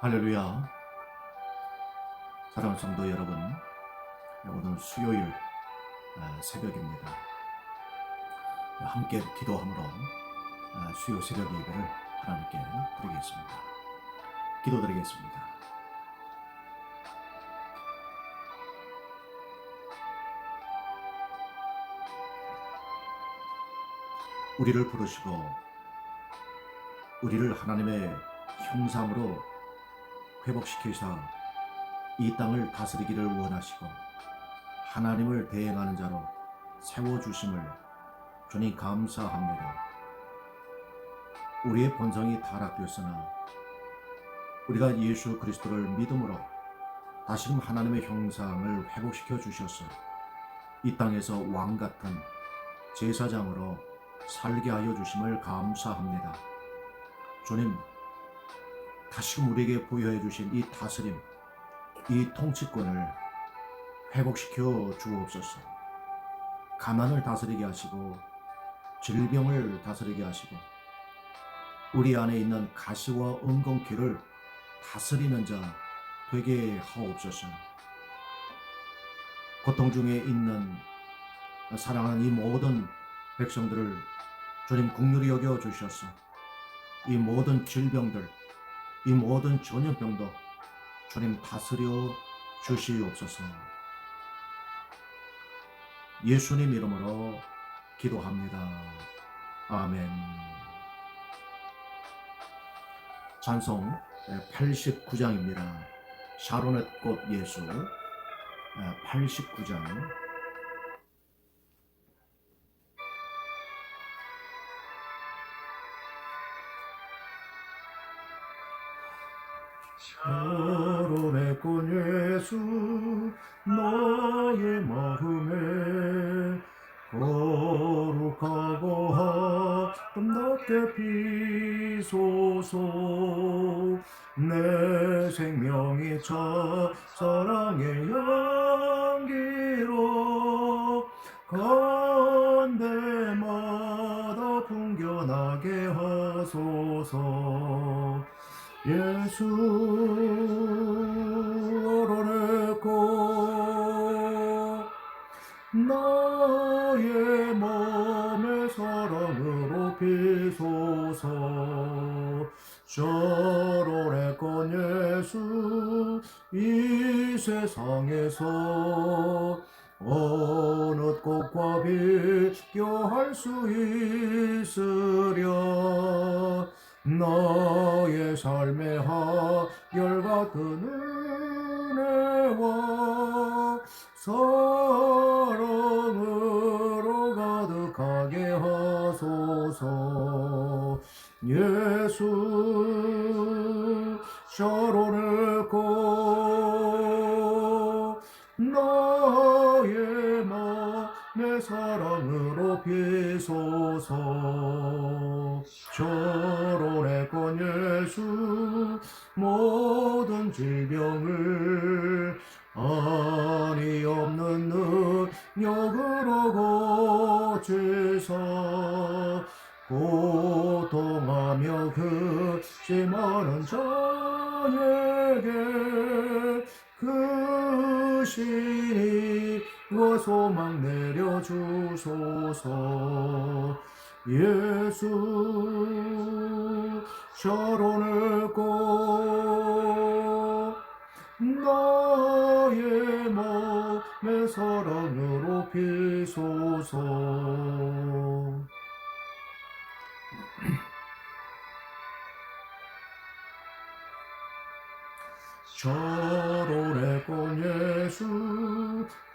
할렐루야. 사랑하는 성도 여러분, 오늘 수요일 아, 새벽입니다. 함께 기도함으로 아, 수요 새벽 예배를 하나님께 드리겠습니다. 기도드리겠습니다. 우리를 부르시고 우리를 하나님의 형상으로 회복시키사 이 땅을 다스리기를 원하시고 하나님을 대행하는 자로 세워주심을 주님 감사합니다. 우리의 본성이 타락되었으나 우리가 예수 그리스도를 믿음으로 다시금 하나님의 형상을 회복시켜 주셔서 이 땅에서 왕 같은 제사장으로 살게 하여 주심을 감사합니다. 주님, 다시금 우리에게 부여해 주신 이 다스림, 이 통치권을 회복시켜 주옵소서. 가난을 다스리게 하시고 질병을 다스리게 하시고 우리 안에 있는 가시와 은건키를 다스리는 자 되게 하옵소서. 고통 중에 있는 사랑하는 이 모든 백성들을 주님 국률이 여겨 주셔서 이 모든 질병들, 이 모든 전염병도 주님 다스려 주시옵소서. 예수님 이름으로 기도합니다. 아멘. 찬송 89장입니다. 샤론의 꽃 예수 89장 꽃 예수 너의 마음에 거룩하고 아름답게 비소서. 내 생명이 차 사랑의 향기로 간대마다 풍겨나게 하소서. 예수 세상에서 어느 꽃과 비교할 수 있으랴. 너의 삶의 비소서. 저론의 건 예수 모든 질병을 아니 없는 능력으로 고치사. 고통하며 그심하는 자에게 그 신이 와 소망 내려주소서. 예수 샤론의 꽃 나의 몸의 사랑으로 비소서. 샤론의 꽃 예수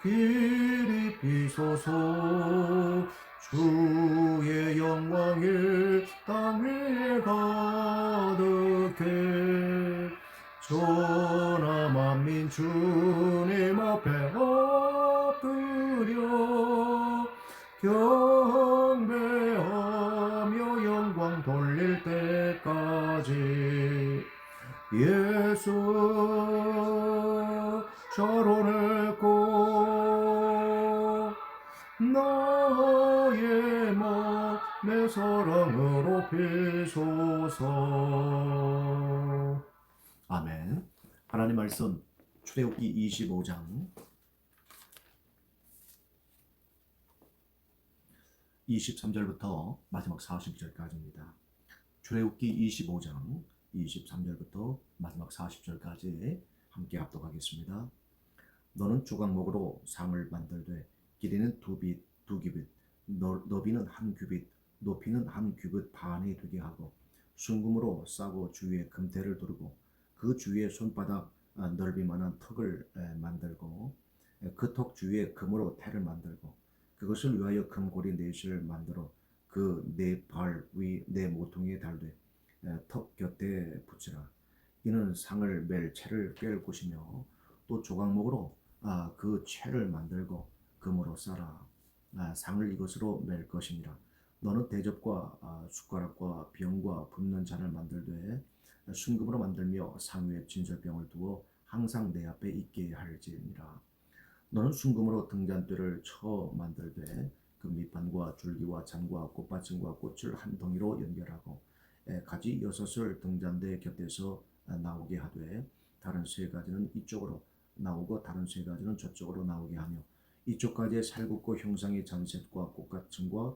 길이 비소서. 주의 영광이 땅 위에 가득해. 전하 만민 주님 앞에 엎드려. 경배하며 영광 돌릴 때까지 예수 사랑으로 비소서 아멘. 하나님 말씀 출애굽기 25장 23절부터 마지막 40절까지입니다. 출애굽기 25장 23절부터 마지막 40절까지 함께 합독하겠습니다. 너는 조각목으로 상을 만들되 길이는 두 빛, 두 너- 너비는 한 규빗, 높이는 한 규빗 반이 되게 하고 순금으로 싸고 주위에 금태를 두르고 그 주위에 손바닥 아, 넓이만한 턱을 에, 만들고 그 턱 주위에 금으로 태를 만들고 그것을 위하여 금고리 넷을 만들어 그 네 발 위 네 모퉁이에 달되 에, 턱 곁에 붙이라. 이는 상을 멜 채를 꿰을 곳이며 또 조각목으로 아, 그 채를 만들고 금으로 싸라. 아, 상을 이것으로 멜 것이니라 너는 대접과 아, 숟가락과 병과 붓는 잔을 만들되 순금으로 만들며 상 위에 진설병을 두어 항상 내 앞에 있게 할지니라. 너는 순금으로 등잔대를 쳐 만들되 그 밑판과 줄기와 잔과 꽃받침과 꽃을 한 덩이로 연결하고 에, 가지 여섯을 등잔대 곁에서 아, 나오게 하되 다른 세 가지는 이쪽으로 나오고 다른 세 가지는 저쪽으로 나오게 하며 이쪽 가지에 살굽고 형상의 잔셋과 꽃받침과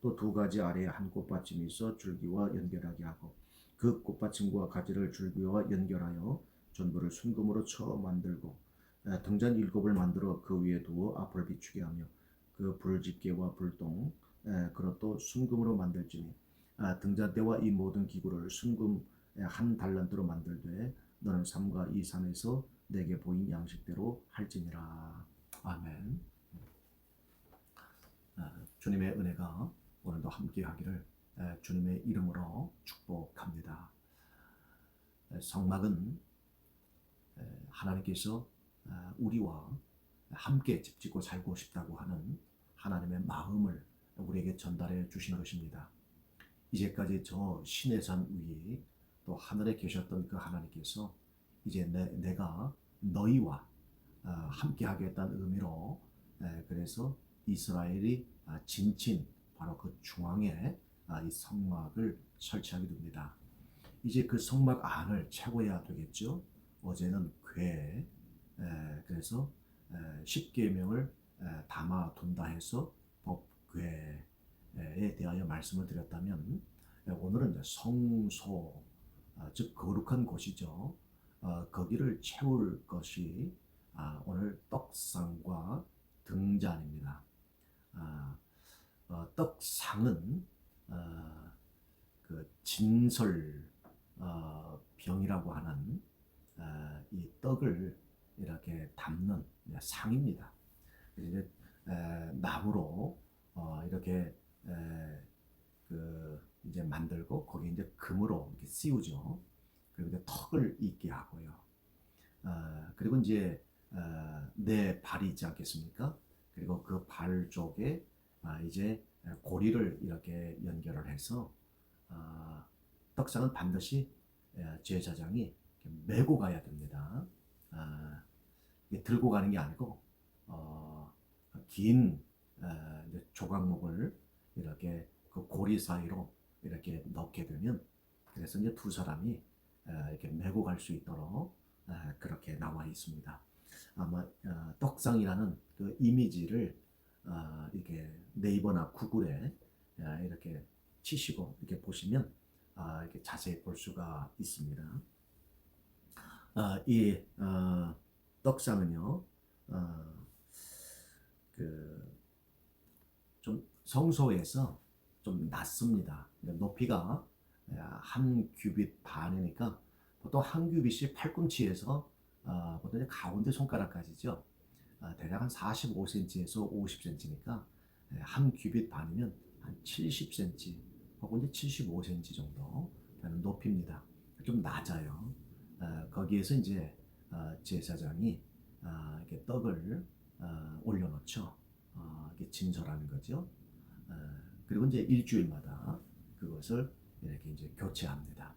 또 두 가지 아래에 한 꽃받침이 있어 줄기와 연결하게 하고 그 꽃받침과 가지를 줄기와 연결하여 전부를 순금으로 쳐 만들고 에, 등잔 일곱을 만들어 그 위에 두어 앞을 비추게 하며 그 불집게와 불똥 에, 그것도 순금으로 만들지니 아, 등잔대와 이 모든 기구를 순금 에, 한 달란트로 만들되 너는 삼가 이 산에서 내게 보인 양식대로 할지니라 아멘. 아, 주님의 은혜가 오늘도 함께 하기를 에, 주님의 이름으로 축복합니다. 에, 성막은 에, 하나님께서 아, 우리와 함께 집 짓고 살고 싶다고 하는 하나님의 마음을 우리에게 전달해 주신 것입니다. 이제까지 저 신의 산 위에 또 하늘에 계셨던 그 하나님께서 이제 내, 내가 너희와 아, 함께 하겠다는 의미로 에, 그래서 이스라엘이 아, 진친 바로 그 중앙에 아, 이 성막을 설치하게 됩니다. 이제 그 성막 안을 채워야 되겠죠. 어제는 궤, 에, 그래서 에, 십계명을 에, 담아 둔다 해서 법궤에 대하여 말씀을 드렸다면 에, 오늘은 성소, 아, 즉 거룩한 곳이죠. 어, 거기를 채울 것이 아, 오늘 떡상과 등잔입니다. 아, 어, 떡상은 어, 그 진설 어, 병이라고 하는 어, 이 떡을 이렇게 담는 상입니다. 이제 에, 나무로 어, 이렇게 에, 그 이제 만들고 거기 이제 금으로 이렇게 씌우죠. 그리고 이제 턱을 있게 하고요. 어, 그리고 이제 어, 내 발이 있지 않겠습니까? 그리고 그 발 쪽에 아, 이제 고리를 이렇게 연결을 해서 어, 떡상은 반드시 에, 제사장이 메고 가야 됩니다. 아, 들고 가는 게 아니고 어, 긴 조각목을 이렇게 그 고리 사이로 이렇게 넣게 되면 그래서 이제 두 사람이 에, 이렇게 메고 갈 수 있도록 에, 그렇게 나와 있습니다. 아마 어, 떡상이라는 그 이미지를 어, 이렇게 네이버나 구글에 에, 이렇게 치시고 이렇게 보시면 아, 이렇게 자세히 볼 수가 있습니다. 아, 이 어, 떡상은요, 어, 그좀 성소에서 좀 낮습니다. 그러니까 높이가 한 규빗 반이니까 보통 한 규빗이 팔꿈치에서 어, 보통 가운데 손가락까지죠. 어, 대략 한 45cm에서 50cm니까 한 규빗 반이면 한 70cm 혹은 이제 75cm 정도 되는 높이입니다. 좀 낮아요. 어, 거기에서 이제 어, 제사장이 아, 이렇게 떡을 아, 올려놓죠. 아, 이게 진설하는 거죠. 아, 그리고 이제 일주일마다 그것을 이렇게 이제 교체합니다.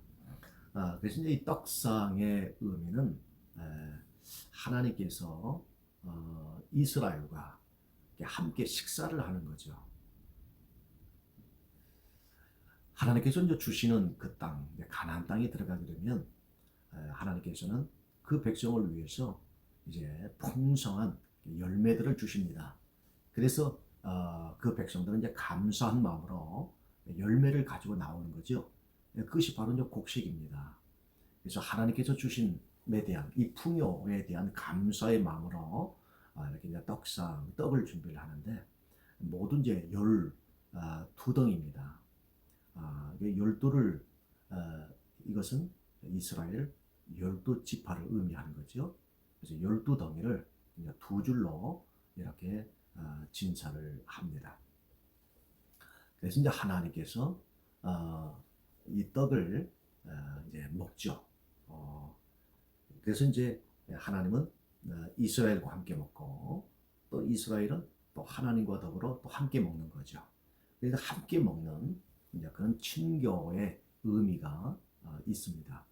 아, 그래서 이제 이 떡상의 의미는 에, 하나님께서 어, 이스라엘과 함께 식사를 하는 거죠. 하나님께서 이제 주시는 그 땅, 가나안 땅에 들어가게 되면 에, 하나님께서는 그 백성을 위해서 이제 풍성한 열매들을 주십니다. 그래서 어, 그 백성들은 이제 감사한 마음으로 열매를 가지고 나오는 거죠. 그것이 바로 이제 곡식입니다. 그래서 하나님께서 주신 에 대한 이 풍요에 대한 감사의 마음으로 아, 이렇게 이제 떡상 떡을 준비를 하는데 모두 이제 열 아, 두덩입니다. 아, 열두를 아, 이것은 이스라엘 열두 지파를 의미하는 거죠. 그래서 열두 덩이를 두 줄로 이렇게 아, 진찰을 합니다. 그래서 이제 하나님께서 어, 이 떡을 어, 이제 먹죠. 어, 그래서 이제 하나님은 어, 이스라엘과 함께 먹고 또 이스라엘은 또 하나님과 더불어 또 함께 먹는 거죠. 그래서 함께 먹는 그런 친교의 의미가 어, 있습니다.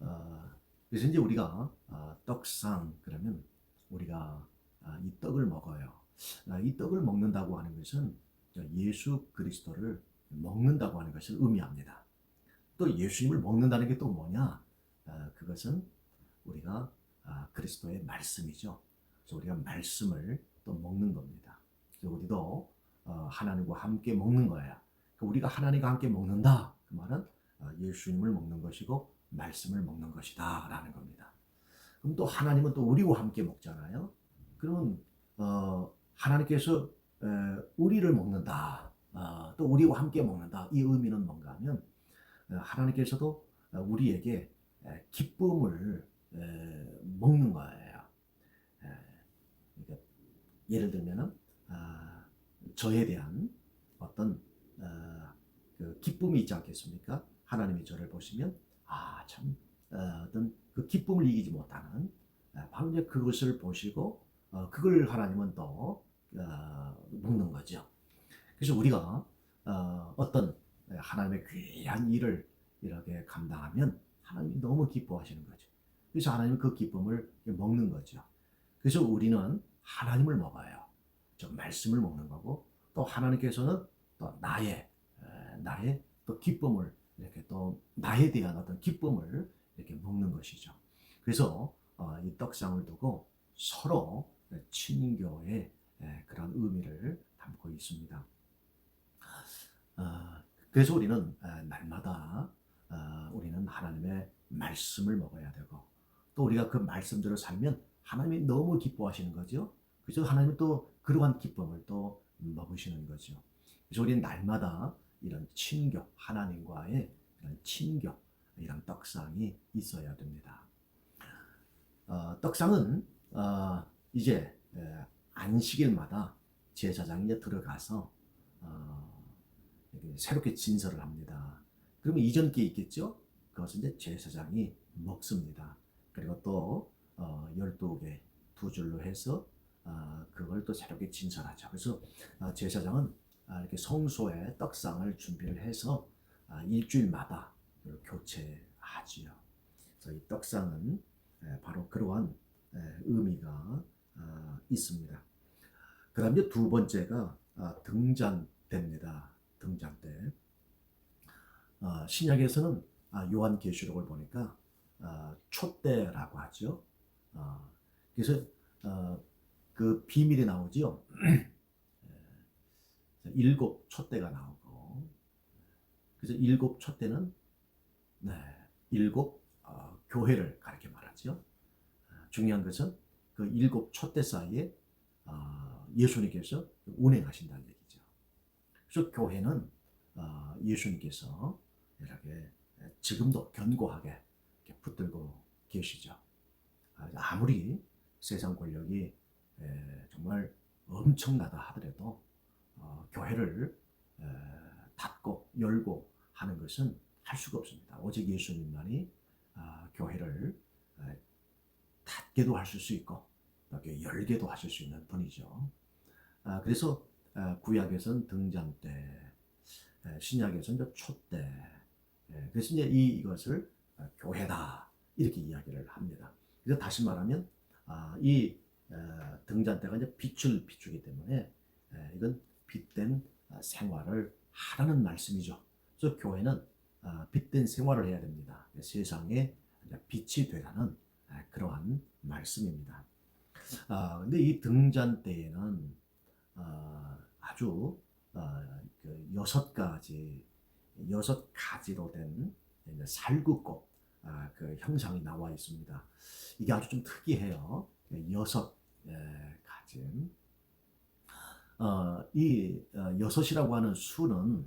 어, 그래서 이제 우리가 어, 떡상 그러면 우리가 아, 이 떡을 먹어요. 아, 이 떡을 먹는다고 하는 것은 예수 그리스도를 먹는다고 하는 것을 의미합니다. 또 예수님을 먹는다는 게 또 뭐냐? 아, 그것은 우리가 아, 그리스도의 말씀이죠. 그래서 우리가 말씀을 또 먹는 겁니다. 그래서 우리도 어, 하나님과 함께 먹는 거야. 그러니까 우리가 하나님과 함께 먹는다. 그 말은 어, 예수님을 먹는 것이고 말씀을 먹는 것이다 라는 겁니다. 그럼 또 하나님은 또 우리와 함께 먹잖아요. 그러면 어, 하나님께서 에, 우리를 먹는다. 어, 또 우리와 함께 먹는다. 이 의미는 뭔가 하면 어, 하나님께서도 우리에게 에, 기쁨을 에, 먹는 거예요. 에, 그러니까 예를 들면은 아, 저에 대한 어떤 어, 그 기쁨이 있지 않겠습니까? 하나님이 저를 보시면 아참 어, 어떤 그 기쁨을 이기지 못하는 에, 바로 이제 그것을 보시고 어, 그걸 하나님은 또 어, 먹는 거죠. 그래서 우리가 어, 어떤 하나님의 귀한 일을 이렇게 감당하면 하나님이 너무 기뻐하시는 거죠. 그래서 하나님은 그 기쁨을 먹는 거죠. 그래서 우리는 하나님을 먹어요. 저 말씀을 먹는 거고 또 하나님께서는 또 나의 에, 나의 또 기쁨을 이렇게 또 나에 대한 어떤 기쁨을 이렇게 먹는 것이죠. 그래서 어, 이 떡상을 두고 서로 친교의 그런 의미를 담고 있습니다. 어, 그래서 우리는 날마다 어, 우리는 하나님의 말씀을 먹어야 되고 또 우리가 그 말씀대로 살면 하나님이 너무 기뻐하시는 거죠. 그래서 하나님은 또 그러한 기쁨을 또 먹으시는 거죠. 그래서 우리는 날마다 이런 친교, 하나님과의 이런 친교, 이런 떡상이 있어야 됩니다. 어, 떡상은 어, 이제 안식일마다 제사장이 들어가서 어, 새롭게 진설을 합니다. 그러면 이전 게 있겠죠? 그것은 이제 제사장이 먹습니다. 그리고 또 어, 12개 두 줄로 해서 어, 그걸 또 새롭게 진설하죠. 그래서 어, 제사장은 아, 이렇게 성소에 떡상을 준비를 해서 아, 일주일마다 교체하지요. 그래서 이 떡상은 바로 그러한 의미가 아, 있습니다. 그 다음 이제 두 번째가 등잔대입니다. 등잔대. 신약에서는 요한계시록을 보니까 촛대라고 하죠. 그래서 그 비밀이 나오지요. 일곱 촛대가 나오고 그래서 일곱 촛대는 네, 일곱 어, 교회를 가르쳐 말하죠. 어, 중요한 것은 그 일곱 촛대 사이에 어, 예수님께서 운행하신다는 얘기죠. 그래서 교회는 어, 예수님께서 이렇게 지금도 견고하게 붙들고 계시죠. 아, 아무리 세상 권력이 정말 엄청나다 하더라도 어, 교회를 닫고 열고 하는 것은 할 수가 없습니다. 오직 예수님만이 아, 교회를 닫게도 하실 수 있고 열게도 하실 수 있는 분이죠. 아, 그래서 아, 구약에서는 등잔 때, 에, 신약에서는. 예, 그래서 이제 이, 이것을 아, 교회다 이렇게 이야기를 합니다. 그래서 다시 말하면 아, 이 에, 등잔대가 이제 빛을 비추기 때문에 에, 이건 빛된 아, 생활을 하라는 말씀이죠. 그래서 교회는 아, 빛된 생활을 해야 됩니다. 세상에 이제 빛이 되라는 아, 그러한 말씀입니다. 아, 근데 이 등잔대에는 아, 아주 아, 그 여섯 가지 여섯 가지로 된 살구꽃 아, 그 형상이 나와 있습니다. 이게 아주 좀 특이해요. 여섯 에, 가지. 어, 이 어, 여섯이라고 하는 수는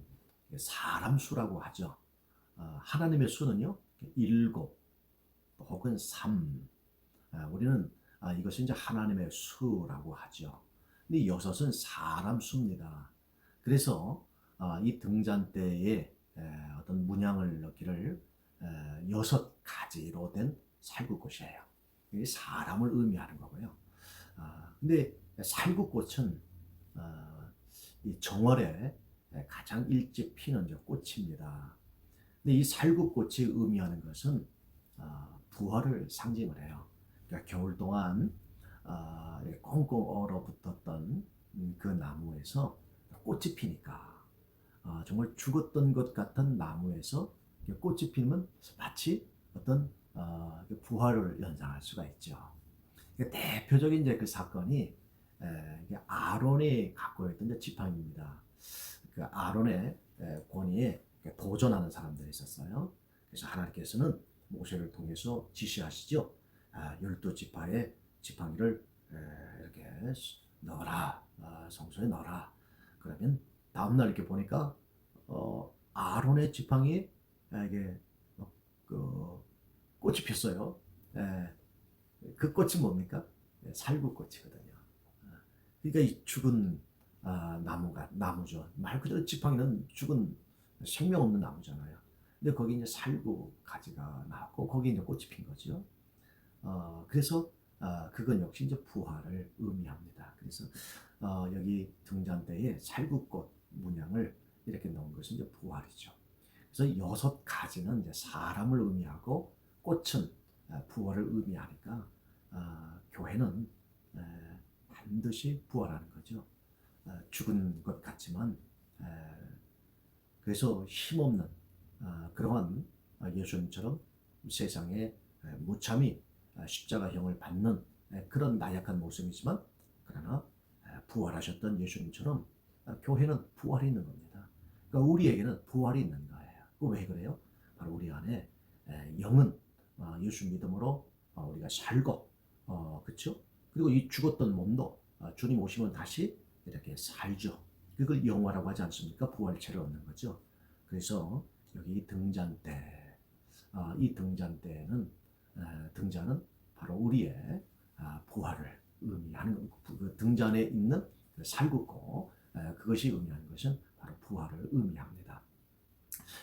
사람 수라고 하죠. 어, 하나님의 수는요 일곱 혹은 삼. 아, 우리는 아, 이것이 이제 하나님의 수라고 하죠. 근데 여섯은 사람 수입니다. 그래서 아, 이 등잔대에 에, 어떤 문양을 넣기를 에, 여섯 가지로 된 살구꽃이에요. 이게 사람을 의미하는 거고요. 아, 근데 살구꽃은 어, 이 정월에 가장 일찍 피는 꽃입니다. 근데 이 살구꽃이 의미하는 것은 어, 부활을 상징을 해요. 그러니까 겨울 동안 어, 꽁꽁 얼어붙었던 음, 그 나무에서 꽃이 피니까 어, 정말 죽었던 것 같은 나무에서 꽃이 피면 마치 어떤 어, 그 부활을 연상할 수가 있죠. 대표적인 이제 그 사건이 에, 아론이 갖고 있던 이제 지팡이입니다. 그 아론의 에, 권위에 도전하는 사람들이 있었어요. 그래서 하나님께서는 모세를 통해서 지시하시죠. 아, 열두 지파의 지팡이를 에, 이렇게 넣어라, 아, 성소에 넣어라. 그러면 다음날 이렇게 보니까 어, 아론의 지팡이에 이게 어, 그 꽃이 폈어요. 에, 그 꽃이 뭡니까? 예, 살구꽃이거든요. 아, 그러니까 이 죽은 아, 나무가 나무죠. 말 그대로 지팡이는 죽은 생명 없는 나무잖아요. 근데 거기 이제 살구 가지가 나왔고 거기 이제 꽃이 핀 거죠. 어, 그래서 아, 그건 역시 이제 부활을 의미합니다. 그래서 어, 여기 등잔대에 살구꽃 문양을 이렇게 넣은 것은 이제 부활이죠. 그래서 여섯 가지는 이제 사람을 의미하고 꽃은 아, 부활을 의미하니까 아, 교회는 에, 반드시 부활하는 거죠. 아, 죽은 것 같지만 에, 그래서 힘없는 아, 그러한 아, 예수님처럼 세상에 에, 무참히 아, 십자가형을 받는 에, 그런 나약한 모습이지만 그러나 에, 부활하셨던 예수님처럼 아, 교회는 부활이 있는 겁니다. 그러니까 우리에게는 부활이 있는 거예요. 그왜 그래요? 바로 우리 안에 에, 영은 어, 예수 믿음으로 어, 우리가 살고 어, 그렇죠? 그리고 이 죽었던 몸도 어, 주님 오시면 다시 이렇게 살죠. 그걸 영화라고 하지 않습니까? 부활체를 얻는 거죠. 그래서 여기 등잔대, 아, 이 등잔대는 에, 등잔은 바로 우리의 아, 부활을 의미하는 거- 그 등잔에 있는 그 살구고 에, 그것이 의미하는 것은 바로 부활을 의미합니다.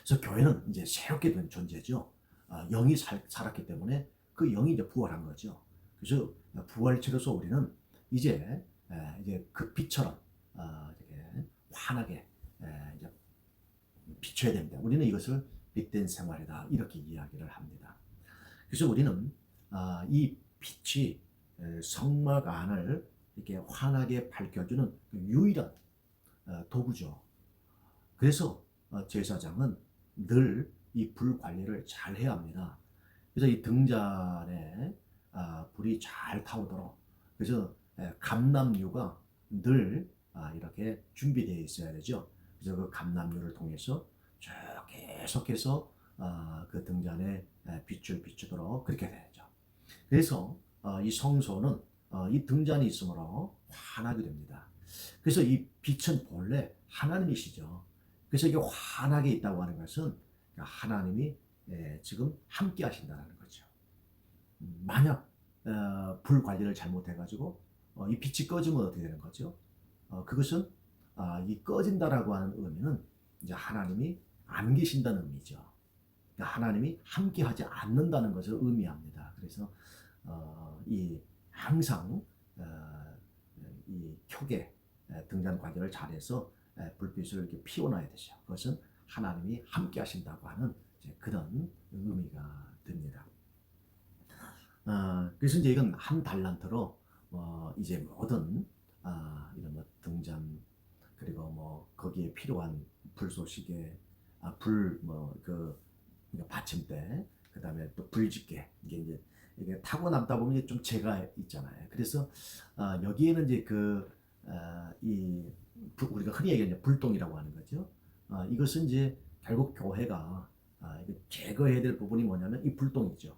그래서 교회는 이제 새롭게 된 존재죠. 아, 영이 살, 살았기 때문에 그 영이 이제 부활한 거죠. 그래서 부활체로서 우리는 이제 에, 이제 그 빛처럼 어, 이렇게 환하게 에, 이제 비춰야 됩니다. 우리는 이것을 빛된 생활이다 이렇게 이야기를 합니다. 그래서 우리는 아, 이 빛이 에, 성막 안을 이렇게 환하게 밝혀주는 그 유일한 어, 도구죠. 그래서 어, 제사장은 늘 이 불 관리를 잘 해야 합니다. 그래서 이 등잔에 아, 불이 잘 타오도록 그래서 에, 감람유가 늘 아, 이렇게 준비되어 있어야 되죠. 그래서 그 감람유를 통해서 쭉 계속해서 아, 그 등잔에 에, 빛을 비추도록 그렇게 되죠. 그래서 어, 이 성소는 어, 이 등잔이 있으므로 환하게 됩니다. 그래서 이 빛은 본래 하나님이시죠. 그래서 이게 환하게 있다고 하는 것은 하나님이 에, 지금 함께 하신다는 거죠. 음, 만약 어, 불 관리를 잘못해가지고 어, 이 빛이 꺼지면 어떻게 되는 거죠? 어, 그것은 아, 이 꺼진다라고 하는 의미는 이제 하나님이 안 계신다는 의미죠. 그러니까 하나님이 함께하지 않는다는 것을 의미합니다. 그래서 어, 이 항상 어, 이 켜게 에, 등잔 관리를 잘해서 에, 불빛을 이렇게 피워놔야 되죠. 그것은 하나님이 함께 하신다고 하는 그런 의미가 됩니다. 어, 그래서 이제 이건 한 달란트로 어, 이제 모든 아, 이런 뭐 등잔 그리고 뭐 거기에 필요한 불쏘시개, 아, 불뭐그 받침대, 그 다음에 또 불집게 이게 이제 이게 타고 남다 보면 좀 재가 있잖아요. 그래서 아, 여기에는 이제 그 아, 이 불- 우리가 흔히 얘기하는 불똥이라고 하는 거죠. 아, 이것은 이제 결국 교회가 아, 이거 제거해야 될 부분이 뭐냐면 이 불똥이죠.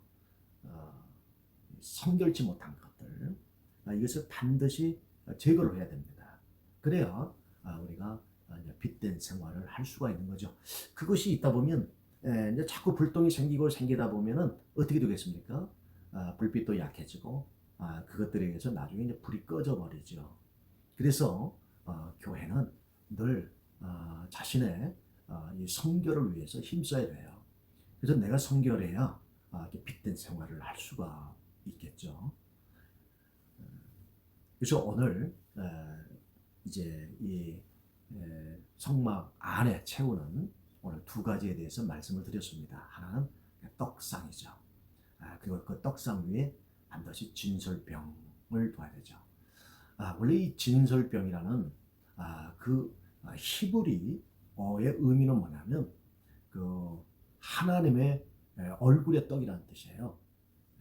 아, 성결치 못한 것들 아, 이것을 반드시 제거를 해야 됩니다. 그래야 아, 우리가 빛된 생활을 할 수가 있는 거죠. 그것이 있다 보면 에, 이제 자꾸 불똥이 생기고 생기다 보면은 어떻게 되겠습니까? 아, 불빛도 약해지고 아, 그것들에 의해서 나중에 이제 불이 꺼져 버리죠. 그래서 어, 교회는 늘 아, 자신의 아, 이 성결을 위해서 힘써야 돼요. 그래서 내가 성결해야 아, 이렇게 빛된 생활을 할 수가 있겠죠. 그래서 오늘 에, 이제 이 에, 성막 안에 채우는 오늘 두 가지에 대해서 말씀을 드렸습니다. 하나는 떡상이죠. 아, 그리고 그 떡상 위에 반드시 진설병을 둬야 되죠. 아, 원래 이 진설병이라는 아, 그 아, 히브리어의 의미는 뭐냐면 그 하나님의 에, 얼굴의 떡이라는 뜻이에요.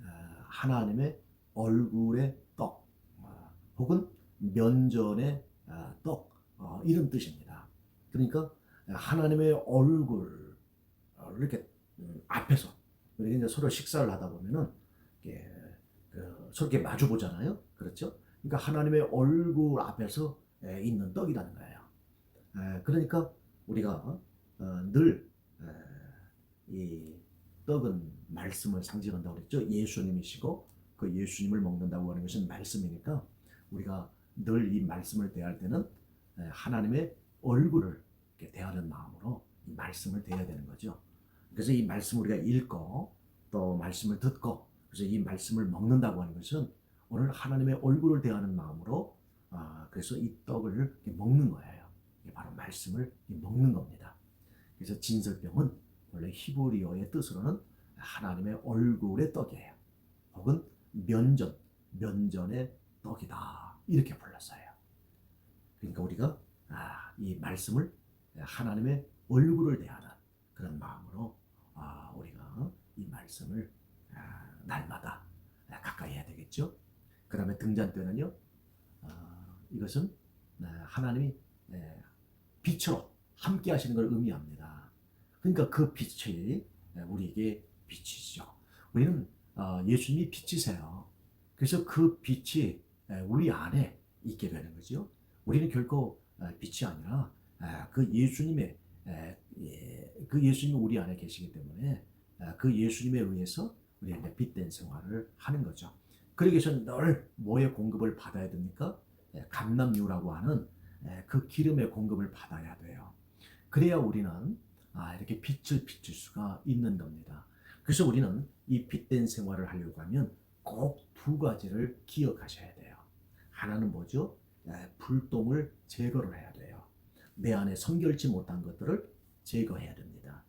아, 하나님의 얼굴의 떡, 아, 혹은 면전의 아, 떡 어, 이런 뜻입니다. 그러니까 하나님의 얼굴 어, 이렇게 음, 앞에서 우리 이제 서로 식사를 하다 보면은 이렇게 그 서로 이렇게 마주 보잖아요. 그렇죠? 그러니까 하나님의 얼굴 앞에서 에, 있는 떡이라는 거예요. 에, 그러니까 우리가 어, 늘이 떡은 말씀을 상징한다고 그랬죠. 예수님이시고 그 예수님을 먹는다고 하는 것은 말씀이니까 우리가 늘 이 말씀을 대할 때는 에, 하나님의 얼굴을 대하는 마음으로 이 말씀을 대해야 되는 거죠. 그래서 이 말씀을 우리가 읽고 또 말씀을 듣고 그래서 이 말씀을 먹는다고 하는 것은 오늘 하나님의 얼굴을 대하는 마음으로 아, 그래서 이 떡을 먹는 거예요. 이게 바로 말씀을 먹는 겁니다. 그래서 진설병은 원래 히브리어의 뜻으로는 하나님의 얼굴의 떡이에요. 혹은 면전, 면전의 떡이다. 이렇게 불렀어요. 그러니까 우리가 아, 이 말씀을 하나님의 얼굴을 대하는 그런 마음으로 아, 우리가 이 말씀을 아, 날마다 가까이 해야 되겠죠. 그 다음에 등잔대는요. 아, 이것은 네, 하나님이 네, 빛으로 함께 하시는 걸 의미합니다. 그러니까 그 빛이 네, 우리에게 빛이죠. 우리는 어, 예수님이 빛이세요. 그래서 그 빛이 에, 우리 안에 있게 되는 거죠. 우리는 결코 어, 빛이 아니라 아, 그 예수님의 에, 예, 그 예수님이 우리 안에 계시기 때문에 아, 그 예수님에 의해서 우리가 빛된 생활을 하는 거죠. 그러기 위해서 늘 뭐의 공급을 받아야 됩니까? 예, 감남유라고 하는 예, 그 기름의 공급을 받아야 돼요. 그래야 우리는 아, 이렇게 빛을 비출 수가 있는 겁니다. 그래서 우리는 이 빛된 생활을 하려고 하면 꼭 두 가지를 기억하셔야 돼요. 하나는 뭐죠? 예, 불똥을 제거를 해야 돼요. 내 안에 성결치 못한 것들을 제거해야 됩니다.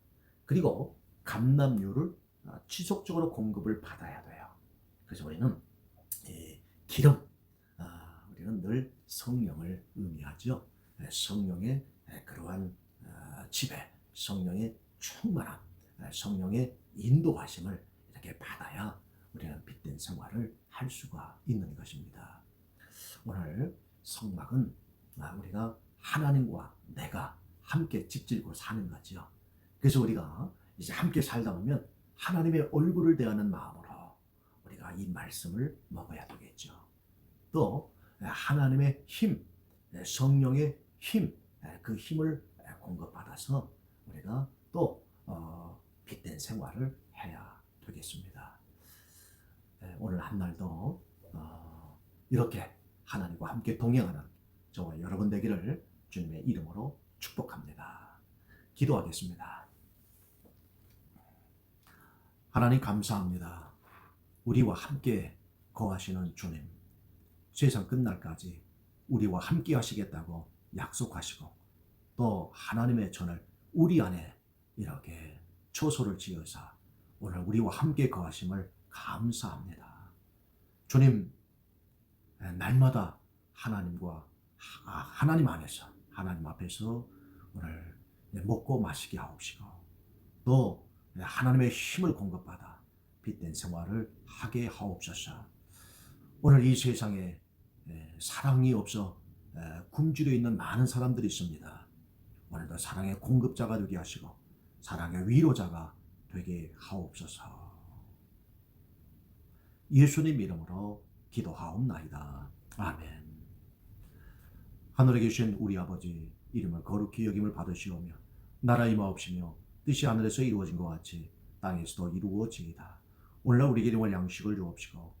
그리고 감남유를 아, 지속적으로 공급을 받아야 돼요. 그래서 우리는 이 기름, 아, 우리는 늘 성령을 의미하죠. 예, 성령의 예, 그러한 아, 지배, 성령의 충만함, 예, 성령의 인도하심을 이렇게 받아야 우리는 빛된 생활을 할 수가 있는 것입니다. 오늘 성막은 아, 우리가 하나님과 내가 함께 짓들고 사는 거죠. 그래서 우리가 이제 함께 살다 보면 하나님의 얼굴을 대하는 마음으로 우리가 이 말씀을 먹어야 되겠죠. 또 하나님의 힘, 성령의 힘, 그 힘을 공급받아서 우리가 또 어, 빛된 생활을 해야 되겠습니다. 오늘 한 날도 어, 이렇게 하나님과 함께 동행하는 저와 여러분 되기를 주님의 이름으로 축복합니다. 기도하겠습니다. 하나님 감사합니다. 우리와 함께 거하시는 주님, 세상 끝날까지 우리와 함께 하시겠다고 약속하시고 또 하나님의 전을 우리 안에 이렇게 초소를 지어서 오늘 우리와 함께 거하심을 감사합니다. 주님, 날마다 하나님과 하- 하나님 안에서 하나님 앞에서 오늘 먹고 마시게 하옵시고 또 하나님의 힘을 공급받아 빛된 생활을 하게 하옵소서. 오늘 이 세상에 에, 사랑이 없어 에, 굶주려 있는 많은 사람들이 있습니다. 오늘도 사랑의 공급자가 되게 하시고 사랑의 위로자가 되게 하옵소서. 예수님 이름으로 기도하옵나이다. 아멘. 하늘에 계신 우리 아버지 이름을 거룩히 여김을 받으시오며 나라 임하옵시며 뜻이 하늘에서 이루어진 것 같이 땅에서도 이루어지이다. 오늘날 우리에게 일용할 양식을 주옵시고